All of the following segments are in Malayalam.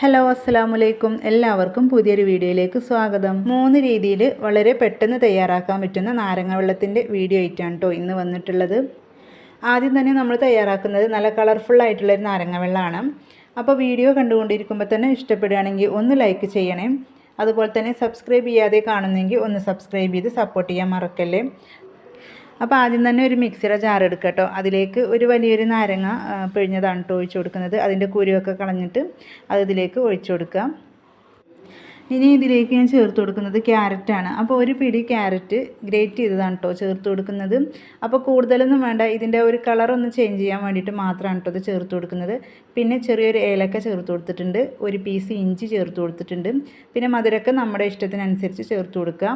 ഹലോ അസ്സാം വലൈക്കും എല്ലാവർക്കും പുതിയൊരു വീഡിയോയിലേക്ക് സ്വാഗതം. മൂന്ന് രീതിയിൽ വളരെ പെട്ടെന്ന് തയ്യാറാക്കാൻ പറ്റുന്ന നാരങ്ങ വെള്ളത്തിന്റെ വീഡിയോ ആയിട്ടാണ് കേട്ടോ ഇന്ന് വന്നിട്ടുള്ളത്. ആദ്യം തന്നെ നമ്മൾ തയ്യാറാക്കുന്നത് നല്ല കളർഫുൾ ആയിട്ടുള്ളൊരു നാരങ്ങ വെള്ളമാണ്. അപ്പോൾ വീഡിയോ കണ്ടുകൊണ്ടിരിക്കുമ്പോൾ തന്നെ ഇഷ്ടപ്പെടുകയാണെങ്കിൽ ഒന്ന് ലൈക്ക് ചെയ്യണേ. അതുപോലെ തന്നെ സബ്സ്ക്രൈബ് ചെയ്യാതെ കാണുന്നെങ്കിൽ ഒന്ന് സബ്സ്ക്രൈബ് ചെയ്ത് സപ്പോർട്ട് ചെയ്യാൻ മറക്കല്ലേ. അപ്പോൾ ആദ്യം തന്നെ ഒരു മിക്സിയുടെ ജാർ എടുക്കുക കേട്ടോ അതിലേക്ക് ഒരു വലിയൊരു നാരങ്ങ പിഴിഞ്ഞതാണ് കേട്ടോ ഒഴിച്ചു കൊടുക്കുന്നത്. അതിന്റെ കുരുവൊക്കെ കളഞ്ഞിട്ട് അത് ഇതിലേക്ക് ഒഴിച്ചു കൊടുക്കുക. ഇനി ഇതിലേക്ക് ഞാൻ ചേർത്ത് കൊടുക്കുന്നത് ക്യാരറ്റാണ് അപ്പോൾ ഒരു പിടി ക്യാരറ്റ് ഗ്രേറ്റ് ചെയ്തതാണ് കേട്ടോ ചേർത്ത് കൊടുക്കുന്നത്. അപ്പോൾ കൂടുതലൊന്നും വേണ്ട. ഇതിന്റെ ഒരു കളറൊന്ന് ചേഞ്ച് ചെയ്യാൻ വേണ്ടിയിട്ട് മാത്രമാണ് കേട്ടോ ഇത് ചേർത്ത് കൊടുക്കുന്നത്. പിന്നെ ചെറിയൊരു ഏലക്ക ചേർത്ത് കൊടുത്തിട്ടുണ്ട്. ഒരു പീസ് ഇഞ്ചി ചേർത്ത് കൊടുത്തിട്ടുണ്ട്. പിന്നെ മധുരമൊക്കെ നമ്മുടെ ഇഷ്ടത്തിനനുസരിച്ച് ചേർത്ത് കൊടുക്കുക.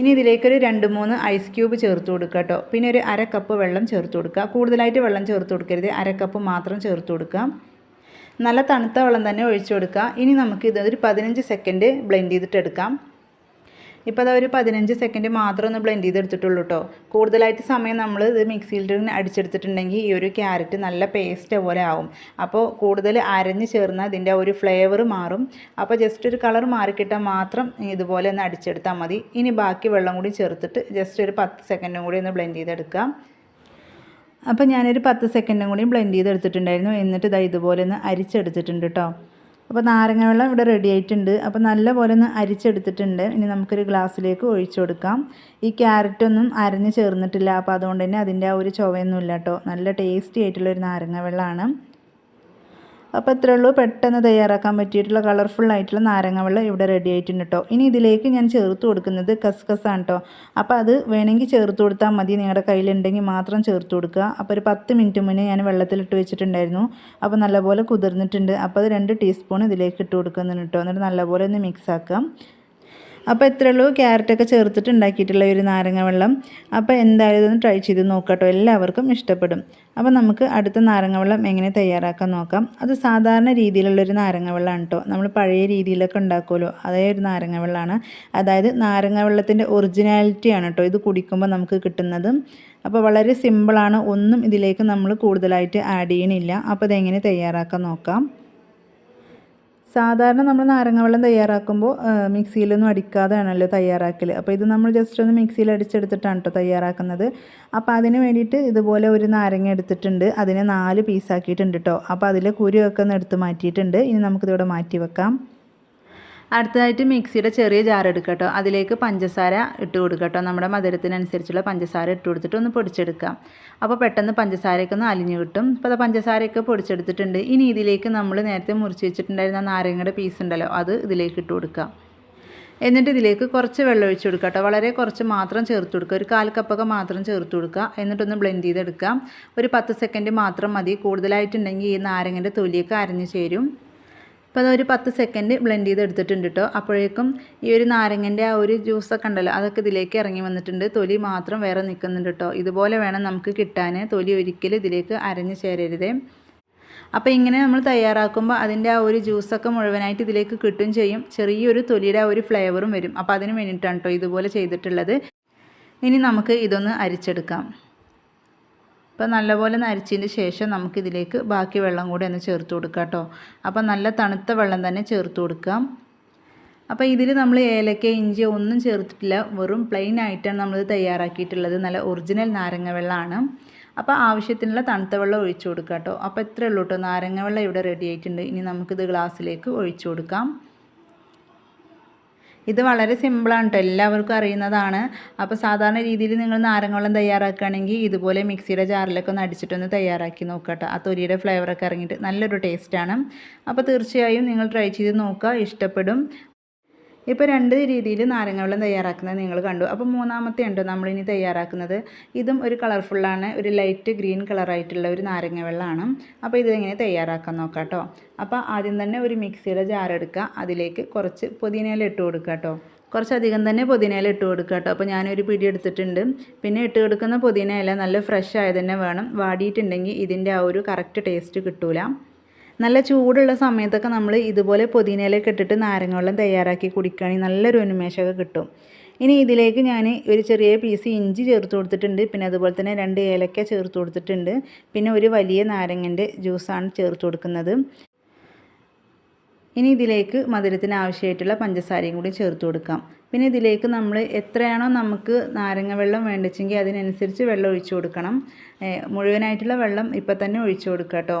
ഇനി ഇതിലേക്കൊരു രണ്ട് മൂന്ന് ഐസ് ക്യൂബ് ചേർത്ത് കൊടുക്കുക കേട്ടോ പിന്നെ ഒരു അര കപ്പ് വെള്ളം ചേർത്ത് കൊടുക്കുക. കൂടുതലായിട്ട് വെള്ളം ചേർത്ത് കൊടുക്കരുത്. അര കപ്പ് മാത്രം ചേർത്ത് കൊടുക്കാം നല്ല തണുത്ത വെള്ളം തന്നെ ഒഴിച്ചു കൊടുക്കുക. ഇനി നമുക്ക് ഒരു പതിനഞ്ച് സെക്കൻഡ് ബ്ലെൻഡ് ചെയ്തിട്ട് എടുക്കാം. ഇപ്പോൾ അതാ ഒരു പതിനഞ്ച് സെക്കൻഡ് മാത്രം ഒന്ന് ബ്ലെൻഡ് ചെയ്തെടുത്തിട്ടുള്ളൂ കേട്ടോ കൂടുതലായിട്ട് സമയം നമ്മൾ ഇത് മിക്സിയിൽ അടിച്ചെടുത്തിട്ടുണ്ടെങ്കിൽ ഈ ഒരു ക്യാരറ്റ് നല്ല പേസ്റ്റ് പോലെ ആവും. അപ്പോൾ കൂടുതൽ അരഞ്ഞ് ചേർന്ന് അതിന്റെ ഒരു ഫ്ലേവർ മാറും. അപ്പോൾ ജസ്റ്റ് ഒരു കളർ മാറിക്കിട്ടാൽ മാത്രം ഇതുപോലെ ഒന്ന് അടിച്ചെടുത്താൽ മതി. ഇനി ബാക്കി വെള്ളം കൂടി ചേർത്തിട്ട് ജസ്റ്റ് ഒരു പത്ത് സെക്കൻഡും കൂടി ഒന്ന് ബ്ലെൻഡ് ചെയ്തെടുക്കാം അപ്പോൾ ഞാനൊരു പത്ത് സെക്കൻഡും കൂടി ബ്ലെൻഡ് ചെയ്തെടുത്തിട്ടുണ്ടായിരുന്നു. എന്നിട്ട് ഇതാ ഇതുപോലെ ഒന്ന് അരിച്ചെടുത്തിട്ടുണ്ട് കേട്ടോ അപ്പോൾ നാരങ്ങ വെള്ളം ഇവിടെ റെഡി ആയിട്ടുണ്ട്. അപ്പോൾ നല്ല പോലെ ഒന്ന് അരിച്ചെടുത്തിട്ടുണ്ട്. ഇനി നമുക്കൊരു ഗ്ലാസ്സിലേക്ക് ഒഴിച്ചു കൊടുക്കാം. ഈ ക്യാരറ്റൊന്നും അരഞ്ഞ് ചേർന്നിട്ടില്ല. അപ്പോൾ അതുകൊണ്ട് തന്നെ അതിന്റെ ആ ഒരു ചുവയൊന്നുമില്ല കേട്ടോ. നല്ല ടേസ്റ്റി ആയിട്ടുള്ളൊരു നാരങ്ങ വെള്ളമാണ്. അപ്പോൾ ഇത്രയേ ഉള്ളൂ. പെട്ടെന്ന് തയ്യാറാക്കാൻ പറ്റിയിട്ടുള്ള കളർഫുൾ ആയിട്ടുള്ള നാരങ്ങ വെള്ളം ഇവിടെ റെഡി ആയിട്ടുണ്ട് കേട്ടോ ഇനി ഇതിലേക്ക് ഞാൻ ചേർത്ത് കൊടുക്കുന്നത് കസ്കസാണ് കേട്ടോ അപ്പോൾ അത് വേണമെങ്കിൽ ചേർത്ത് കൊടുത്താൽ മതി. നിങ്ങളുടെ കയ്യിലുണ്ടെങ്കിൽ മാത്രം ചേർത്ത് കൊടുക്കുക. അപ്പോൾ ഒരു പത്ത് മിനിറ്റ് മുന്നേ ഞാൻ വെള്ളത്തിലിട്ട് വെച്ചിട്ടുണ്ടായിരുന്നു. അപ്പോൾ നല്ലപോലെ കുതിർന്നിട്ടുണ്ട്. അപ്പോൾ അത് രണ്ട് ടീസ്പൂൺ ഇതിലേക്ക് ഇട്ട് കൊടുക്കുന്നുണ്ട് കേട്ടോ എന്നിട്ട് നല്ലപോലെ ഒന്ന് മിക്സ് ആക്കാം. അപ്പോൾ എത്ര ഉള്ളൂ? ക്യാരറ്റൊക്കെ ചേർത്തിട്ട് ഉണ്ടാക്കിയിട്ടുള്ള ഒരു നാരങ്ങ വെള്ളം. അപ്പോൾ എന്തായാലും ഇതൊന്ന് ട്രൈ ചെയ്ത് നോക്കട്ടോ. എല്ലാവർക്കും ഇഷ്ടപ്പെടും. അപ്പോൾ നമുക്ക് അടുത്ത നാരങ്ങ വെള്ളം എങ്ങനെ തയ്യാറാക്കാൻ നോക്കാം. അത് സാധാരണ രീതിയിലുള്ളൊരു നാരങ്ങ വെള്ളമാണ് കേട്ടോ നമ്മൾ പഴയ രീതിയിലൊക്കെ ഉണ്ടാക്കുമല്ലോ. അതേ ഒരു നാരങ്ങ വെള്ളമാണ് അതായത് നാരങ്ങ വെള്ളത്തിന്റെ ഒറിജിനാലിറ്റിയാണ് കേട്ടോ ഇത് കുടിക്കുമ്പോൾ നമുക്ക് കിട്ടുന്നത്. അപ്പോൾ വളരെ സിമ്പിളാണ് ഒന്നും ഇതിലേക്ക് നമ്മൾ കൂടുതലായിട്ട് ആഡ് ചെയ്യണില്ല. അപ്പോൾ ഇതെങ്ങനെ തയ്യാറാക്കാൻ നോക്കാം. സാധാരണ നമ്മൾ നാരങ്ങ വെള്ളം തയ്യാറാക്കുമ്പോൾ മിക്സിയിലൊന്നും അടിക്കാതെയാണല്ലോ തയ്യാറാക്കൽ അപ്പോൾ ഇത് നമ്മൾ ജസ്റ്റ് ഒന്ന് മിക്സിയിൽ അടിച്ചെടുത്തിട്ടാണ് കേട്ടോ തയ്യാറാക്കുന്നത്. അപ്പോൾ അതിന് വേണ്ടിയിട്ട് ഇതുപോലെ ഒരു നാരങ്ങ എടുത്തിട്ടുണ്ട്. അതിനെ നാല് പീസാക്കിയിട്ടുണ്ട് കേട്ടോ അപ്പോൾ അതിലെ കുരുവൊക്കെ ഒന്ന് എടുത്ത് മാറ്റിയിട്ടുണ്ട്. ഇനി നമുക്കിതിവിടെ മാറ്റി വെക്കാം. അടുത്തതായിട്ട് മിക്സിയുടെ ചെറിയ ജാർ എടുക്കുക കേട്ടോ. അതിലേക്ക് പഞ്ചസാര ഇട്ട് കൊടുക്കുക കേട്ടോ. നമ്മുടെ മധുരത്തിനനുസരിച്ചുള്ള പഞ്ചസാര ഇട്ട് കൊടുത്തിട്ട് ഒന്ന് പൊടിച്ചെടുക്കാം അപ്പോൾ പെട്ടെന്ന് പഞ്ചസാരയൊക്കെ ഒന്ന് അലിഞ്ഞു കിട്ടും. അപ്പോൾ അത് പഞ്ചസാരയൊക്കെ പൊടിച്ചെടുത്തിട്ടുണ്ട്. ഇനി ഇതിലേക്ക് നമ്മൾ നേരത്തെ മുറിച്ച് വെച്ചിട്ടുണ്ടായിരുന്ന നാരങ്ങയുടെ പീസ് ഉണ്ടല്ലോ അത് ഇതിലേക്ക് ഇട്ട് കൊടുക്കാം എന്നിട്ട് ഇതിലേക്ക് കുറച്ച് വെള്ളം ഒഴിച്ച് കൊടുക്കുക കേട്ടോ. വളരെ കുറച്ച് മാത്രം ചേർത്ത് കൊടുക്കുക. ഒരു കാൽ കപ്പൊക്കെ മാത്രം ചേർത്ത് കൊടുക്കുക. എന്നിട്ടൊന്ന് ബ്ലെൻഡ് ചെയ്തെടുക്കാം ഒരു പത്ത് സെക്കൻഡ് മാത്രം മതി. കൂടുതലായിട്ടുണ്ടെങ്കിൽ ഈ നാരങ്ങന്റെ തൊലിയൊക്കെ അരഞ്ഞു ചേരും. അപ്പോൾ ഒരു പത്ത് സെക്കൻഡ് ബ്ലെൻഡ് ചെയ്ത് എടുത്തിട്ടുണ്ട് കേട്ടോ അപ്പോഴേക്കും ഈ ഒരു നാരങ്ങന്റെ ആ ഒരു ജ്യൂസൊക്കെ ഉണ്ടല്ലോ അതൊക്കെ ഇതിലേക്ക് ഇറങ്ങി വന്നിട്ടുണ്ട്. തൊലി മാത്രം വേറെ നിൽക്കുന്നുണ്ട് കേട്ടോ ഇതുപോലെ വേണം നമുക്ക് കിട്ടാൻ തൊലി ഒരിക്കലും ഇതിലേക്ക് അരഞ്ഞ് ചേരരുതേ. അപ്പോൾ ഇങ്ങനെ നമ്മൾ തയ്യാറാക്കുമ്പോൾ അതിന്റെ ആ ഒരു ജ്യൂസൊക്കെ മുഴുവനായിട്ട് ഇതിലേക്ക് കിട്ടും ചെയ്യും. ചെറിയൊരു തൊലിയുടെ ആ ഒരു ഫ്ലേവറും വരും. അപ്പോൾ അതിന് വേണ്ടിയിട്ടാണ് കേട്ടോ ഇതുപോലെ ചെയ്തിട്ടുള്ളത്. ഇനി നമുക്ക് ഇതൊന്ന് അരിച്ചെടുക്കാം. അപ്പോൾ നല്ലപോലെ നരച്ചതിന് ശേഷം നമുക്കിതിലേക്ക് ബാക്കി വെള്ളം കൂടി ഒന്ന് ചേർത്ത് കൊടുക്കാം കേട്ടോ. അപ്പോൾ നല്ല തണുത്ത വെള്ളം തന്നെ ചേർത്ത് കൊടുക്കാം. അപ്പോൾ ഇതിൽ നമ്മൾ ഏലക്ക ഇഞ്ചി ഒന്നും ചേർത്തിട്ടില്ല. വെറും പ്ലെയിൻ ആയിട്ടാണ് നമ്മൾ തയ്യാറാക്കിയിട്ടുള്ളത്. നല്ല ഒറിജിനൽ നാരങ്ങ വെള്ളമാണ് അപ്പോൾ ആവശ്യത്തിനുള്ള തണുത്ത വെള്ളം ഒഴിച്ചു കൊടുക്കാം കേട്ടോ. അപ്പോൾ ഇത്രയേ ഉള്ളൂ കേട്ടോ. നാരങ്ങ വെള്ളം ഇവിടെ റെഡി ആയിട്ടുണ്ട്. ഇനി നമുക്കിത് ഗ്ലാസ്സിലേക്ക് ഒഴിച്ചു കൊടുക്കാം. ഇത് വളരെ സിമ്പിളാണ് കേട്ടോ എല്ലാവർക്കും അറിയുന്നതാണ്. അപ്പോൾ സാധാരണ രീതിയിൽ നിങ്ങൾ നാരങ്ങവെള്ളം തയ്യാറാക്കുകയാണെങ്കിൽ ഇതുപോലെ മിക്സിയുടെ ജാറിലൊക്കെ ഒന്ന് അടിച്ചിട്ടൊന്ന് തയ്യാറാക്കി നോക്കട്ടോ. ആ തൊരിയുടെ ഫ്ലേവറൊക്കെ ഇറങ്ങിയിട്ട് നല്ലൊരു ടേസ്റ്റാണ് അപ്പോൾ തീർച്ചയായും നിങ്ങൾ ട്രൈ ചെയ്ത് നോക്കുക. ഇഷ്ടപ്പെടും. ഇപ്പോൾ രണ്ട് രീതിയിൽ നാരങ്ങ വെള്ളം തയ്യാറാക്കുന്നത് നിങ്ങൾ കണ്ടു. അപ്പോൾ മൂന്നാമത്തെ ഉണ്ടോ നമ്മളിനി തയ്യാറാക്കുന്നത് ഇതും ഒരു കളർഫുള്ളാണ് ഒരു ലൈറ്റ് ഗ്രീൻ കളറായിട്ടുള്ള ഒരു നാരങ്ങ വെള്ളമാണ് അപ്പോൾ ഇതെങ്ങനെ തയ്യാറാക്കാൻ നോക്കാം കേട്ടോ അപ്പോൾ ആദ്യം തന്നെ ഒരു മിക്സിയുടെ ജാർ എടുക്കുക. അതിലേക്ക് കുറച്ച് പുതിനയില ഇട്ട് കൊടുക്കുക കേട്ടോ കുറച്ചധികം തന്നെ പുതിനയില ഇട്ട് കൊടുക്കുക കേട്ടോ അപ്പോൾ ഞാനൊരു പിടി എടുത്തിട്ടുണ്ട്. പിന്നെ ഇട്ട് കൊടുക്കുന്ന പുതിനയില നല്ല ഫ്രഷ് ആയത് തന്നെ വേണം. വാടിയിട്ടുണ്ടെങ്കിൽ ഇതിന്റെ ആ ഒരു കറക്റ്റ് ടേസ്റ്റ് കിട്ടൂല. നല്ല ചൂടുള്ള സമയത്തൊക്കെ നമ്മൾ ഇതുപോലെ പുതിനയിലൊക്കെ ഇട്ടിട്ട് നാരങ്ങ വെള്ളം തയ്യാറാക്കി കുടിക്കുകയാണെങ്കിൽ നല്ലൊരു ഉന്മേഷമൊക്കെ കിട്ടും. ഇനി ഇതിലേക്ക് ഞാൻ ഒരു ചെറിയ പീസ് ഇഞ്ചി ചേർത്ത് കൊടുത്തിട്ടുണ്ട്. പിന്നെ അതുപോലെ തന്നെ രണ്ട് ഏലക്ക ചേർത്ത് കൊടുത്തിട്ടുണ്ട്. പിന്നെ ഒരു വലിയ നാരങ്ങന്റെ ജ്യൂസാണ് ചേർത്ത് കൊടുക്കുന്നത്. ഇനി ഇതിലേക്ക് മധുരത്തിന് ആവശ്യമായിട്ടുള്ള പഞ്ചസാരയും കൂടി ചേർത്ത് കൊടുക്കാം. പിന്നെ ഇതിലേക്ക് നമ്മൾ എത്രയാണോ നമുക്ക് നാരങ്ങ വെള്ളം വേണ്ടിച്ചെങ്കിൽ അതിനനുസരിച്ച് വെള്ളം ഒഴിച്ചു കൊടുക്കണം. മുഴുവനായിട്ടുള്ള വെള്ളം ഇപ്പം തന്നെ ഒഴിച്ചു കൊടുക്കാം കേട്ടോ.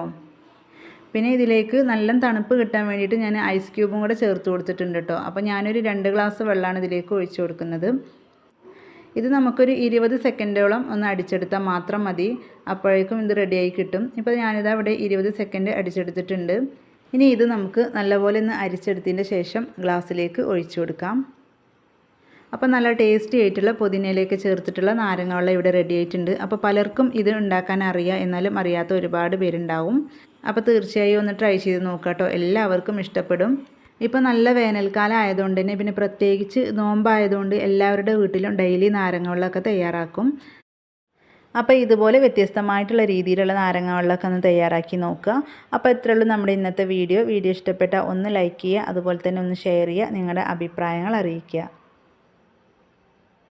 പിന്നെ ഇതിലേക്ക് നല്ല തണുപ്പ് കിട്ടാൻ വേണ്ടിയിട്ട് ഞാൻ ഐസ് ക്യൂബും കൂടെ ചേർത്ത് കൊടുത്തിട്ടുണ്ട് കേട്ടോ അപ്പോൾ ഞാനൊരു രണ്ട് ഗ്ലാസ് വെള്ളമാണ് ഇതിലേക്ക് ഒഴിച്ചു കൊടുക്കുന്നത്. ഇത് നമുക്കൊരു ഇരുപത് സെക്കൻഡോളം ഒന്ന് അടിച്ചെടുത്താൽ മാത്രം മതി. അപ്പോഴേക്കും ഇത് റെഡിയായി കിട്ടും. ഇപ്പോൾ ഞാനിത് അവിടെ ഇരുപത് സെക്കൻഡ് അടിച്ചെടുത്തിട്ടുണ്ട്. ഇനി ഇത് നമുക്ക് നല്ലപോലെ ഒന്ന് അരിച്ചെടുത്തതിന്റെ ശേഷം ഗ്ലാസ്സിലേക്ക് ഒഴിച്ചു കൊടുക്കാം. അപ്പോൾ നല്ല ടേസ്റ്റി ആയിട്ടുള്ള പുതിനയിലേക്ക് ചേർത്തിട്ടുള്ള നാരങ്ങ വെള്ളം ഇവിടെ റെഡി ആയിട്ടുണ്ട്. അപ്പോൾ പലർക്കും ഇത് ഉണ്ടാക്കാൻ അറിയാം എന്നാലും അറിയാത്ത ഒരുപാട് പേരുണ്ടാവും. അപ്പോൾ തീർച്ചയായും ഒന്ന് ട്രൈ ചെയ്ത് നോക്കാം കേട്ടോ എല്ലാവർക്കും ഇഷ്ടപ്പെടും. ഇപ്പോൾ നല്ല വേനൽക്കാലം ആയതുകൊണ്ട് തന്നെ പിന്നെ പ്രത്യേകിച്ച് നോമ്പായതുകൊണ്ട് എല്ലാവരുടെ വീട്ടിലും ഡെയിലി നാരങ്ങ വെള്ളമൊക്കെ തയ്യാറാക്കും. അപ്പോൾ ഇതുപോലെ വ്യത്യസ്തമായിട്ടുള്ള രീതിയിലുള്ള നാരങ്ങ വെള്ളമൊക്കെ ഒന്ന് തയ്യാറാക്കി നോക്കുക. അപ്പോൾ ഇത്രയുള്ളൂ നമ്മുടെ ഇന്നത്തെ വീഡിയോ. വീഡിയോ ഇഷ്ടപ്പെട്ട ഒന്ന് ലൈക്ക് ചെയ്യുക അതുപോലെ തന്നെ ഒന്ന് ഷെയർ ചെയ്യുക നിങ്ങളുടെ അഭിപ്രായങ്ങൾ അറിയിക്കുക.